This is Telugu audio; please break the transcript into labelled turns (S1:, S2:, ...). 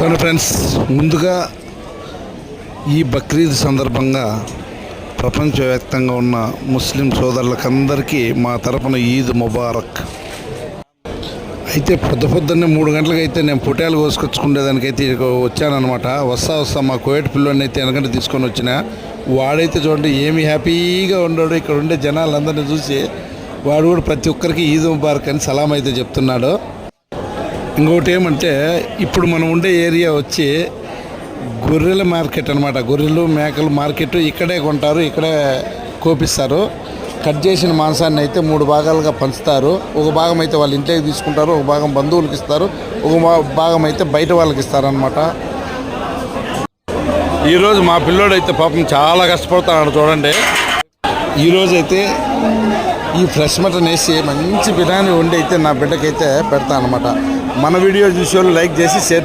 S1: చూడండి ఫ్రెండ్స్ ముందుగా ఈ బక్రీద్ సందర్భంగా ప్రపంచవ్యాప్తంగా ఉన్న ముస్లిం సోదరులకందరికీ మా తరపున ఈద్ ముబారక్. అయితే పొద్దు పొద్దున్నే మూడు గంటలకు అయితే నేను పుట్టాలు కోసుకొచ్చుకునేదానికైతే వచ్చానమాట వస్తా వస్తా మా కోయట్ పిల్లోని అయితే వెనకంటే తీసుకొని వచ్చిన. వాడైతే చూడండి ఏమి హ్యాపీగా ఉన్నాడు ఇక్కడ ఉండే జనాలందరినీ చూసి వాడు కూడా ప్రతి ఒక్కరికి ఈద్ ముబారక్ అని సలాం అయితే చెప్తున్నాడు. ఇంకోటి ఏమంటే ఇప్పుడు మనం ఉండే ఏరియా వచ్చి గొర్రెల మార్కెట్ అనమాట గొర్రెలు మేకలు మార్కెట్ ఇక్కడే కొంటారు ఇక్కడే కోపిస్తారు. కట్ చేసిన మాంసాన్ని అయితే మూడు భాగాలుగా పంచుతారు. ఒక భాగం అయితే వాళ్ళు ఇంట్లోకి తీసుకుంటారు ఒక భాగం బంధువులకి ఇస్తారు ఒక భాగం అయితే బయట వాళ్ళకి ఇస్తారనమాట ఈరోజు మా పిల్లోడు అయితే పాపం చాలా కష్టపడుతున్నాడు చూడండి. ఈరోజు అయితే ఈ ఫ్రెష్ మటన్ వేసి మంచి బిర్యానీ వండి అయితే నా బిడ్డకైతే పెడతాను అనమాట మన వీడియో చూసే లైక్ చేసి షేర్ చేసి